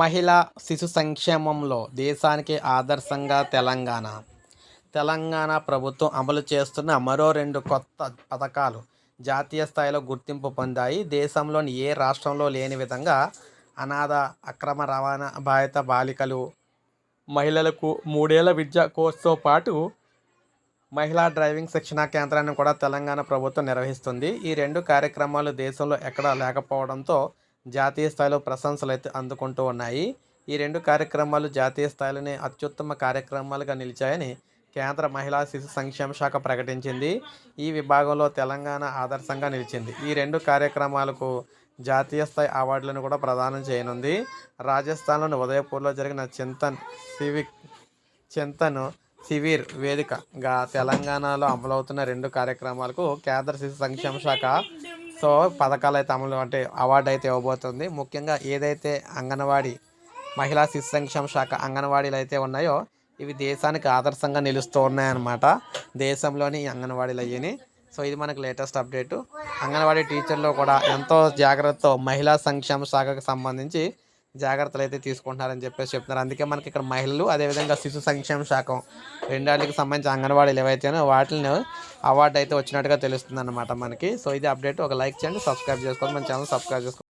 మహిళా శిశు సంక్షేమంలో దేశానికి ఆదర్శంగా తెలంగాణ. తెలంగాణ ప్రభుత్వం అమలు చేస్తున్న మరో రెండు కొత్త పథకాలు జాతీయ స్థాయిలో గుర్తింపు పొందాయి. దేశంలోని ఏ రాష్ట్రంలో లేని విధంగా అనాథ అక్రమ రవాణా బాధిత బాలికలు మహిళలకు మూడేళ్ళ విద్యా కోర్సుతో పాటు మహిళా డ్రైవింగ్ శిక్షణా కేంద్రాన్ని కూడా తెలంగాణ ప్రభుత్వం నిర్వహిస్తుంది. ఈ రెండు కార్యక్రమాలు దేశంలో ఎక్కడా లేకపోవడంతో జాతీయ స్థాయిలో ప్రశంసలు అయితే అందుకుంటూ ఉన్నాయి. ఈ రెండు కార్యక్రమాలు జాతీయ స్థాయిలోనే అత్యుత్తమ కార్యక్రమాలుగా నిలిచాయని కేంద్ర మహిళా శిశు సంక్షేమ శాఖ ప్రకటించింది. ఈ విభాగంలో తెలంగాణ ఆదర్శంగా నిలిచింది. ఈ రెండు కార్యక్రమాలకు జాతీయ స్థాయి అవార్డులను కూడా ప్రదానం చేయనుంది. రాజస్థాన్లోని ఉదయపూర్లో జరిగిన చింతన్ సివిక్ చింతన్ శివిర్ వేదికగా తెలంగాణలో అమలవుతున్న రెండు కార్యక్రమాలకు కేంద్ర శిశు సంక్షేమ శాఖ సో పథకాలు అయితే అమలు అంటే అవార్డు అయితే ఇవ్వబోతుంది. ముఖ్యంగా ఏదైతే అంగన్వాడీ మహిళా శిశు సంక్షేమ శాఖ అంగన్వాడీలు అయితే ఉన్నాయో ఇవి దేశానికి ఆదర్శంగా నిలుస్తూ ఉన్నాయన్నమాట. దేశంలోని అంగన్వాడీలు అయ్యని. సో ఇది మనకు లేటెస్ట్ అప్డేటు అంగన్వాడీ టీచర్లు కూడా ఎంతో జాగ్రత్తతో మహిళా సంక్షేమ శాఖకు సంబంధించి జాగ్రత్తలు అయితే తీసుకుంటున్నారని చెప్పేసి చెప్తున్నారు. అందుకే మనకి ఇక్కడ మహిళలు అదేవిధంగా శిశు సంక్షేమ శాఖ రెండాళ్ళకి సంబంధించి అంగన్వాడీలు ఏవైతేనో వాటిని అవార్డు అయితే వచ్చినట్టుగా తెలుస్తుంది అనమాట మనకి. సో ఇది అప్డేట్. ఒక లైక్ చేయండి సబ్స్క్రైబ్ చేసుకోండి మన ఛానల్ సబ్స్క్రైబ్ చేసుకోండి.